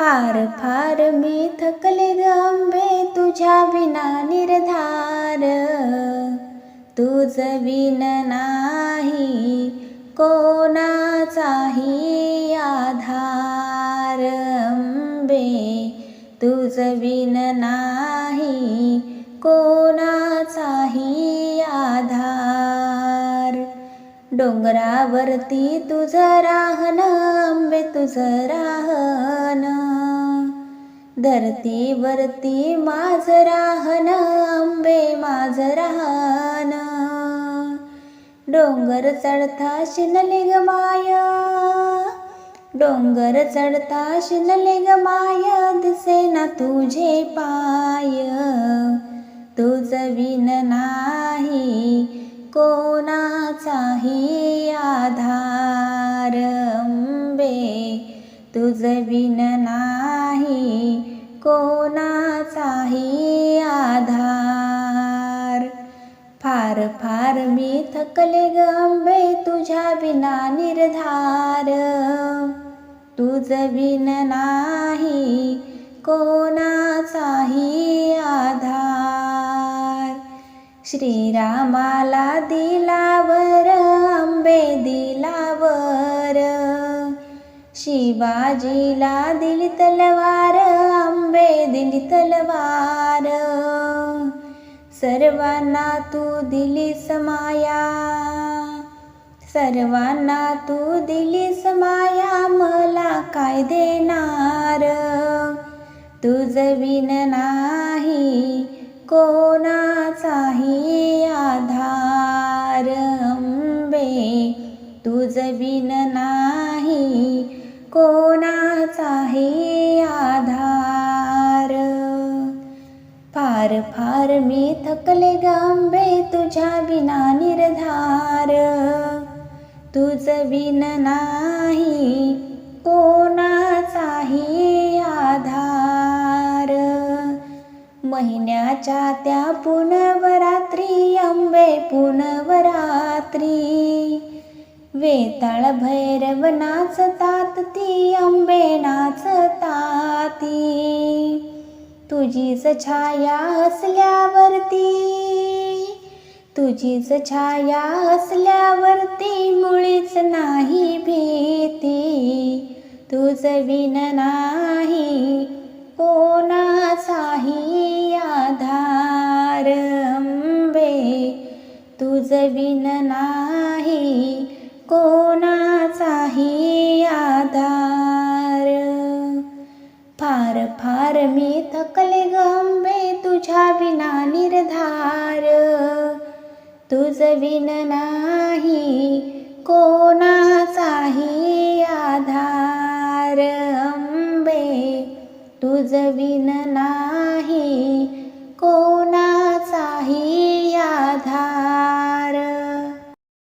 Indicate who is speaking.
Speaker 1: फार फार मी थकले ग तुझ्या विना निर्धार. तुझ विन नाही कोणाचाही या डोंगरावरती तुझं राहन आंबे तुझं राहन धरतीवरती माझं राहन आंबे माझं राहन डोंगर चढता शिनले ग डोंगर चढता शिनले ग दिसे ना तुझे पाय. तुझ विन नाही कोणाचाही तुझ विन नाही कोणाचाही आधार. फार फार मी थकले गंबे तुझ्या विना निर्धार. तुझ विन नाही कोणाचाही आधार. श्रीरामाला दिलावर आंबे दिला शिवाजीला दिली तलवार आंबे दिली तलवार. सर्वांना तू दिली समाया सर्वांना तू दिली समाया मला काय देणार? तुझ विन नाही कोणाचाही आधार. अंबे तुझ विन नाही कोणाचाही आधार? फार फार मी थकले गांबे तुझ्या विना निर्धार. तुझ विन नाही कोणाचाही आधार. महिन्याच्या त्या पुनवरात्री अंबे पुनवरात्री वेताळ भैरव नाचतात ती अंबे नाचताती. तुझीच छाया असल्यावरती तुझीच छाया असल्यावरती मुळीच नाही भीती. तुझ विन नाही कोणाचाही आधार. अंबे तुझ विन नाही कोणाचाही आधार? फार फार मी थकले गंबे तुझ्या विना निर्धार. तुझ विन नाही को